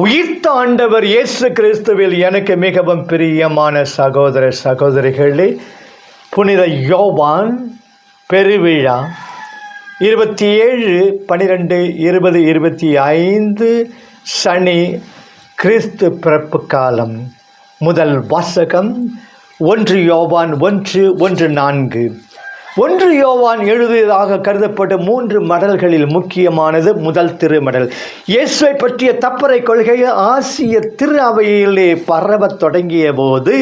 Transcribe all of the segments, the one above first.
உயிர்த்த ஆண்டவர் இயேசு கிறிஸ்துவில் எனக்கு மிகவும் பிரியமான சகோதர சகோதரிகளே புனித யோவான் பெருவிழா இருபத்தி ஏழு பன்னிரெண்டு இருபது இருபத்தி ஐந்து சனி கிறிஸ்து பிறப்பு காலம் முதல் வாசகம் ஒன்று யோவான் ஒன்று ஒன்று நான்கு. ஒன்று யோவான் எழுதியதாக கருதப்பட்ட மூன்று மடல்களில் முக்கியமானது முதல் திருமடல். இயேசுவை பற்றிய தப்பறை கொள்கை ஆசிய திரு அவையிலே பரவத் தொடங்கிய போது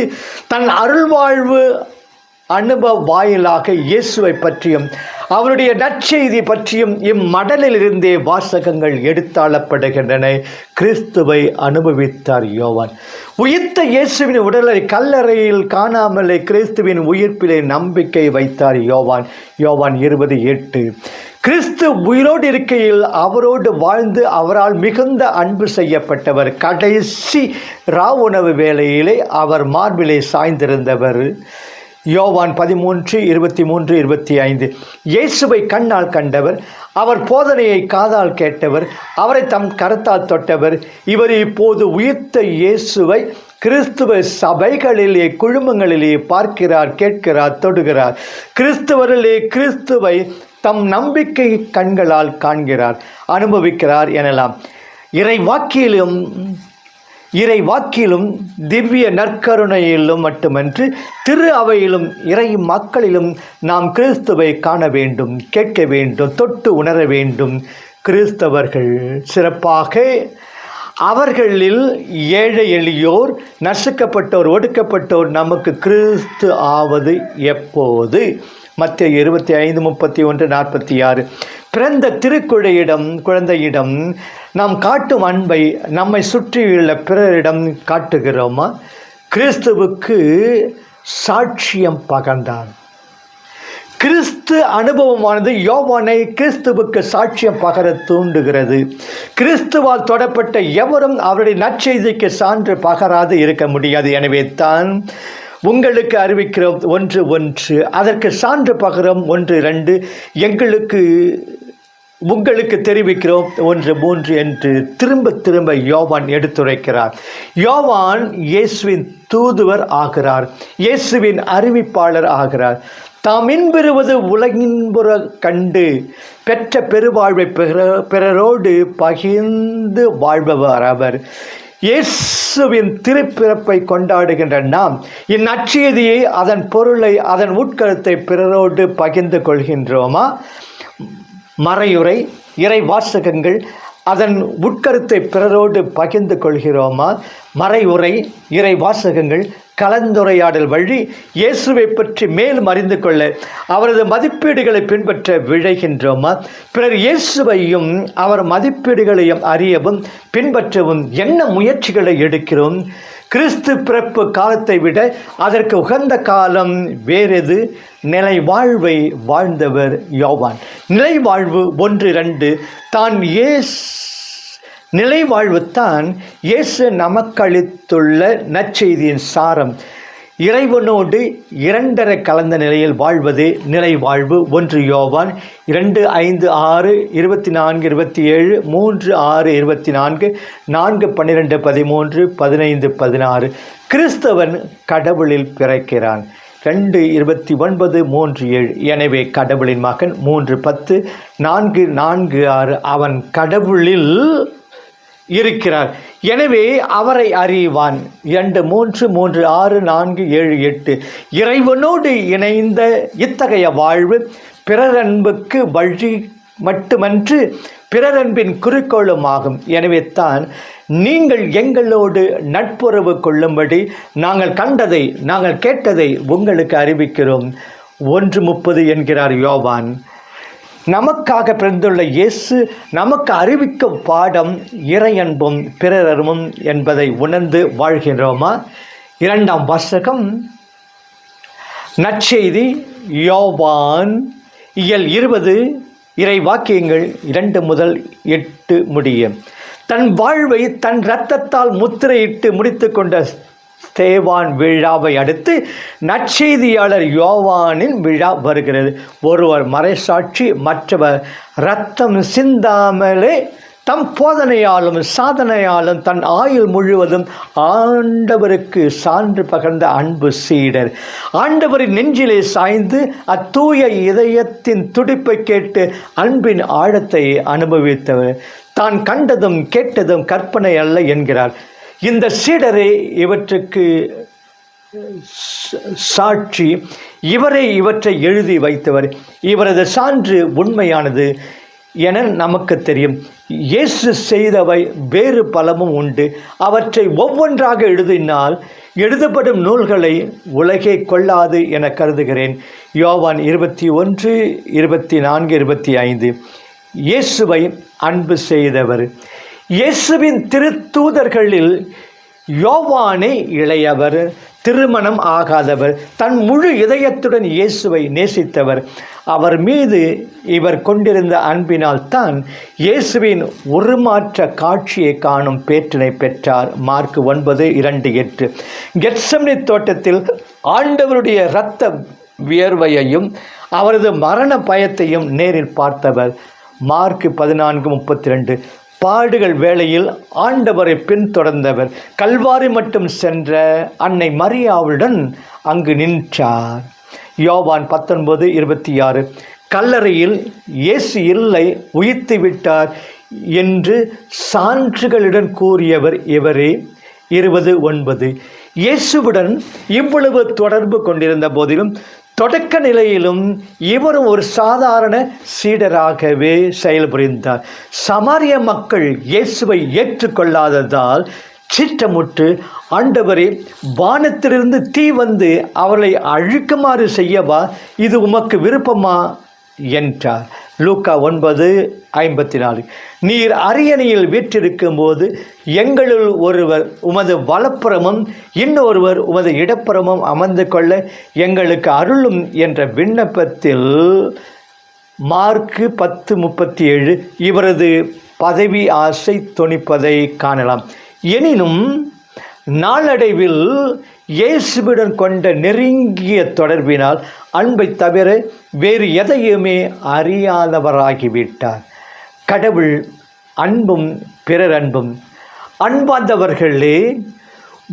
தன் அருள்வாழ்வு அனுபவ வாயிலாக இயேசுவை பற்றியும் அவருடைய நற்செய்தி பற்றியும் இம்மடலிலிருந்தே வாசகங்கள் எடுத்தாளப்படுகின்றன. கிறிஸ்துவை அனுபவித்தார் யோவான். உயிர்த்த இயேசுவின் உடலை கல்லறையில் காணாமலே கிறிஸ்துவின் உயிர்ப்பிலே நம்பிக்கை வைத்தார் யோவான். யோவான் இருபது எட்டு. கிறிஸ்து உயிரோடு இருக்கையில் அவரோடு வாழ்ந்து அவரால் மிகுந்த அன்பு செய்யப்பட்டவர். கடைசி ராவுணவு வேளையிலே அவர் மார்பிலே சாய்ந்திருந்தவர். யோவான் பதிமூன்று இருபத்தி மூன்று இருபத்தி ஐந்து இயேசுவை கண்ணால் கண்டவர் அவர் போதனையை காதால் கேட்டவர் அவரை தம் கரத்தால் தொட்டவர். இவர் இப்போது உயிர்த்த இயேசுவை கிறிஸ்துவ சபைகளிலே குழுமங்களிலே பார்க்கிறார் கேட்கிறார் தொடுகிறார். கிறிஸ்துவரிலே கிறிஸ்துவை தம் நம்பிக்கை கண்களால் காண்கிறார் அனுபவிக்கிறார் எனலாம். இறை வாக்கிலும் இறை வாக்கிலும் திவ்ய நற்கருணையிலும் மட்டுமன்று திரு அவையிலும் இறை மக்களிலும் நாம் கிறிஸ்துவை காண வேண்டும் கேட்க வேண்டும் தொட்டு உணர வேண்டும். கிறிஸ்தவர்கள் சிறப்பாக அவர்களில் ஏழை எளியோர் நசுக்கப்பட்டோர் ஒடுக்கப்பட்டோர் நமக்கு கிறிஸ்து ஆவது எப்போது? மத்திய இருபத்தி ஐந்து முப்பத்தி ஒன்று நாற்பத்தி ஆறு. பிறந்த திருக்குழையிடம் குழந்தையிடம் நாம் காட்டும் அன்பை நம்மை சுற்றியுள்ள பிறரிடம் காட்டுகிறோமா? கிறிஸ்துவுக்கு சாட்சியம் பகர்ந்தான். கிறிஸ்து அனுபவமானது யோவானை கிறிஸ்துவுக்கு சாட்சியம் பகர தூண்டுகிறது. கிறிஸ்துவால் தொடப்பட்ட எவரும் அவருடைய நற்செய்திக்கு சான்று பகராது இருக்க முடியாது. எனவே தான் உங்களுக்கு அறிவிக்கிறோம் ஒன்று ஒன்று அதற்கு சான்று பகரம் ஒன்று ரெண்டு எங்களுக்கு உங்களுக்கு தெரிவிக்கிறோம். ஒன்று மூன்று என்று திரும்ப திரும்ப யோவான் எடுத்துரைக்கிறார். யோவான் இயேசுவின் தூதுவர் ஆகிறார். இயேசுவின் அறிவிப்பாளர் ஆகிறார். தாம் இன்பெறுவது உலகின்புற கண்டு பெற்ற பெருவாழ்வை பிற பிறரோடு பகிர்ந்து வாழ்பவர் அவர். இயேசுவின் திருப்பிறப்பை கொண்டாடுகின்ற நாம் இந்நற்செய்தியை அதன் பொருளை அதன் உட்கருத்தை பிறரோடு பகிர்ந்து கொள்கின்றோமா? மறையுறை இறை வாசகங்கள் அதன் உட்கருத்தை பிறரோடு பகிர்ந்து கொள்கிறோமா? மறைவுரை இறை வாசகங்கள் கலந்துரையாடல் வழி இயேசுவை பற்றி மேலும் அறிந்து கொள்ள அவரது மதிப்பீடுகளை பின்பற்ற விழைகின்றோமா? பிறர் இயேசுவையும் அவர் மதிப்பீடுகளையும் அறியவும் பின்பற்றவும் என்ன முயற்சிகளை எடுக்கிறோம்? கிறிஸ்து பிறப்பு காலத்தை விட அதற்கு உகந்த காலம் வேறெது? நிலை வாழ்வை வாழ்ந்தவர் யோவான். நிலை வாழ்வு ஒன்று இரண்டு தான் ஏஸ் நிலை வாழ்வுத்தான் இயேசு நமக்களித்துள்ள நற்செய்தியின் சாரம். இறைவனோடு இரண்டரை கலந்த நிலையில் வாழ்வது நிலை வாழ்வு ஒன்று யோவான் இரண்டு ஐந்து ஆறு இருபத்தி நான்கு இருபத்தி ஏழு மூன்று ஆறு இருபத்தி நான்கு நான்கு பன்னிரெண்டு பதிமூன்று பதினைந்து பதினாறு. கிறிஸ்தவன் கடவுளில் பிறக்கிறான். ரெண்டு இருபத்தி ஒன்பது மூன்று ஏழு. எனவே கடவுளின் மகன் மூன்று பத்து நான்கு நான்கு ஆறு. அவன் கடவுளில் இருக்கிறார். எனவே அவரை அறிவான். இரண்டு மூன்று மூன்று ஆறு நான்கு ஏழு எட்டு. இறைவனோடு இணைந்த இத்தகைய வாழ்வு பிறரன்புக்கு வழி மட்டுமன்று பிறரன்பின் குறிக்கோளும் ஆகும். எனவே தான் நீங்கள் எங்களோடு நட்புறவு கொள்ளும்படி நாங்கள் கண்டதை நாங்கள் கேட்டதை உங்களுக்கு அறிவிக்கிறோம். ஒன்று முப்பது என்கிறார் யோவான். நமக்காக பிறந்துள்ள இயேசு நமக்கு அறிவிக்கும் பாடம் இறையன்பும் பிறரமும் என்பதை உணர்ந்து வாழ்கின்றோமா? இரண்டாம் வாசகம். நற்செய்தி யோவான் இயல் இருபது இறை வாக்கியங்கள் இரண்டு முதல் எட்டு முடியும். தன் வாழ்வை தன் இரத்தத்தால் முத்திரையிட்டு முடித்து கொண்ட ஸ்தேவான் விழாவை அடுத்து நற்செய்தியாளர் யோவானின் விழா வருகிறது. ஒருவர் மறைசாட்சி மற்றவர் ரத்தம் சிந்தாமலே தம் போதனையாலும் சாதனையாலும் தன் ஆயுள் முழுவதும் ஆண்டவருக்கு சான்று பகர்ந்த அன்பு சீடர். ஆண்டவரின் நெஞ்சிலே சாய்ந்து அத்தூய இதயத்தின் துடிப்பை கேட்டு அன்பின் ஆழத்தை அனுபவித்தவர். தான் கண்டதும் கேட்டதும் கற்பனை அல்ல என்கிறார். இந்த சீடரே இவற்றுக்கு சாட்சி இவரே இவற்றை எழுதி வைத்தவர். இவரது சான்று உண்மையானது என நமக்கு தெரியும். இயேசு செய்தவை வேறு பலமும் உண்டு. அவற்றை ஒவ்வொன்றாக எழுதினால் எழுதப்படும் நூல்களை உலகே கொள்ளாது என கருதுகிறேன். யோவான் இருபத்தி ஒன்று இருபத்தி நான்கு இருபத்தி ஐந்து. இயேசுவை அன்பு செய்தவர். இயேசுவின் திருத்தூதர்களில் யோவானே இளையவர் திருமணம் ஆகாதவர் தன் முழு இதயத்துடன் இயேசுவை நேசித்தவர். அவர் மீது இவர் கொண்டிருந்த அன்பினால் தான் இயேசுவின் உருமாற்ற காட்சியை காணும் பேற்றினை பெற்றார். மார்க் ஒன்பது இரண்டு எட்டு. கெட்சம்னி தோட்டத்தில் ஆண்டவருடைய இரத்த வியர்வையையும் அவரது மரண பயத்தையும் நேரில் பார்த்தவர். மார்க் பதினான்கு முப்பத்தி ரெண்டு பாடுகள் வேளையில் ஆண்டவரை பின்தொடர்ந்தவர். கல்வாரி மட்டும் சென்ற அன்னை மரியாவுடன் அங்கு நின்றார். யோவான் பத்தொன்பது இருபத்தி ஆறு. கல்லறையில் இயேசு இல்லை உயிர்த்து விட்டார் என்று சான்றுகளுடன் கூறியவர் இவரே. இருபது ஒன்பது. இயேசுவுடன் இவ்வளவு தொடர்பு கொண்டிருந்த போதிலும் தொடக்க நிலையிலும் இவரும் ஒரு சாதாரண சீடராகவே செயல்புரிந்தார். சமாரிய மக்கள் இயேசுவை ஏற்றுக்கொள்ளாததால் சீற்றமுற்று ஆண்டவரே வானத்திலிருந்து தீ வந்து அவர்களை அழுக்குமாறு செய்யவா? இது உமக்கு விருப்பமா? என்றார். லூக்கா ஒன்பது ஐம்பத்தி நாலு நீர் அரியணையில் வீற்றிருக்கும் போது எங்களுள் ஒருவர் உமது வலப்புறமும் இன்னொருவர் உமது இடப்புறமும் அமர்ந்து கொள்ள எங்களுக்கு அருளும் என்ற விண்ணப்பத்தில் மார்க்கு பத்து முப்பத்தி ஏழு இவரது பதவி ஆசை துணிப்பதை காணலாம். எனினும் நாளடைவில் இயேசுவிடன் கொண்ட நெருங்கிய தொடர்பினால் அன்பை தவிர வேறு எதையுமே அறியாதவராகிவிட்டார். கடவுள் அன்பும் பிறர் அன்பும். அன்பாந்தவர்களே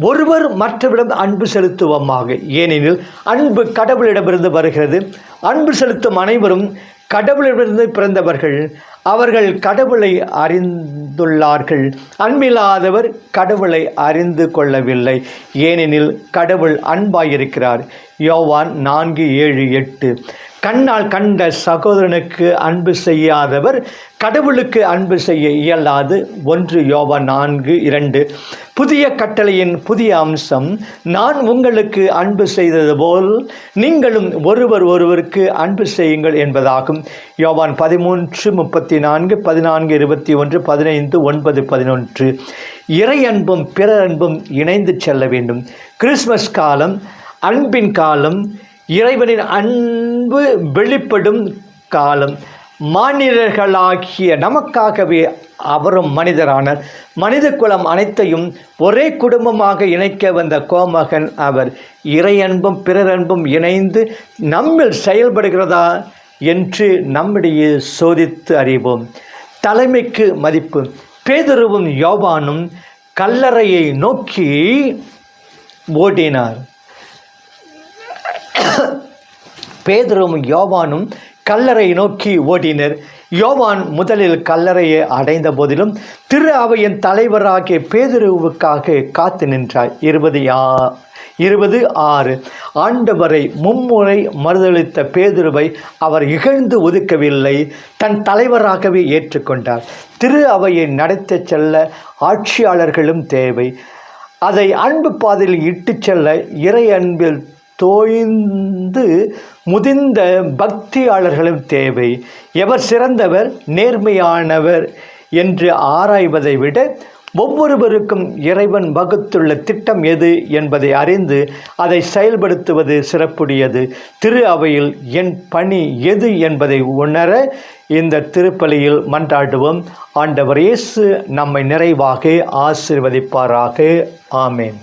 ஒருவர் மற்றவரிடம் அன்பு செலுத்துவோமாக. ஏனெனில் அன்பு கடவுளிடமிருந்து வருகிறது. அன்பு செலுத்தும் அனைவரும் கடவுளிடமிருந்து பிறந்தவர்கள் அவர்கள் கடவுளை அறிந்துள்ளார்கள். அன்பில்லாதவர் கடவுளை அறிந்து கொள்ளவில்லை. ஏனெனில் கடவுள் அன்பாயிருக்கிறார். யோவான் நான்கு ஏழு எட்டு. கண்ணால் கண்ட சகோதரனுக்கு அன்பு செய்யாதவர் கடவுளுக்கு அன்பு செய்ய இயலாது. ஒன்று யோவா நான்கு இரண்டு. புதிய கட்டளையின் புதிய அம்சம் நான் உங்களுக்கு அன்பு செய்தது போல் நீங்களும் ஒருவர் ஒருவருக்கு அன்பு செய்யுங்கள் என்பதாகும். யோவான் பதிமூன்று முப்பத்தி நான்கு பதினான்கு இருபத்தி ஒன்று பதினைந்து ஒன்பது பதினொன்று. இறை அன்பும் பிறர் அன்பும் இணைந்து செல்ல வேண்டும். கிறிஸ்மஸ் காலம் அன்பின் காலம் இறைவனின் அன்பு வெளிப்படும் காலம். மாநிலர்களாகிய நமக்காகவே அவரும் மனிதரானார். மனித குலம் அனைத்தையும் ஒரே குடும்பமாக இணைக்க வந்த கோமகன் அவர் இறையன்பும் பிறரன்பும் இணைந்து நம்மில் செயல்படுகிறதா என்று நம்மிடையே சோதித்து அறிவோம். தலைமைக்கு மதிப்பு பேதுருவும் யோவானும் கல்லறையை நோக்கி ஓடினார். பேதரும் யோவானும் கல்லறையை நோக்கி ஓடினர். யோவான் முதலில் கல்லறையை அடைந்த போதிலும் திரு அவையின் தலைவராகிய பேதுருவுக்காக காத்து நின்றார். இருபது யா இருபது ஆறு. ஆண்டவரை மும்முறை மறுதளித்த பேதுருவை அவர் இகழ்ந்து ஒதுக்கவில்லை. தன் தலைவராகவே ஏற்றுக்கொண்டார். திரு அவையை நடத்த செல்ல ஆட்சியாளர்களும் தேவை. அதை அன்பு பாதையில் இட்டுச் செல்ல இறை அன்பில் தோய்ந்து முதிர்ந்த பக்தியாளர்களும் தேவை. எவர் சிறந்தவர் நேர்மையானவர் என்று ஆராய்வதை விட ஒவ்வொருவருக்கும் இறைவன் வகுத்துள்ள திட்டம் எது என்பதை அறிந்து அதை செயல்படுத்துவது சிறப்புடையது. திரு அவையில் என் பணி எது என்பதை உணர இந்த திருப்பலியில் மன்றாடுவோம். ஆண்டவர் இயேசு நம்மை நிறைவாக ஆசிர்வதிப்பாராக. ஆமேன்.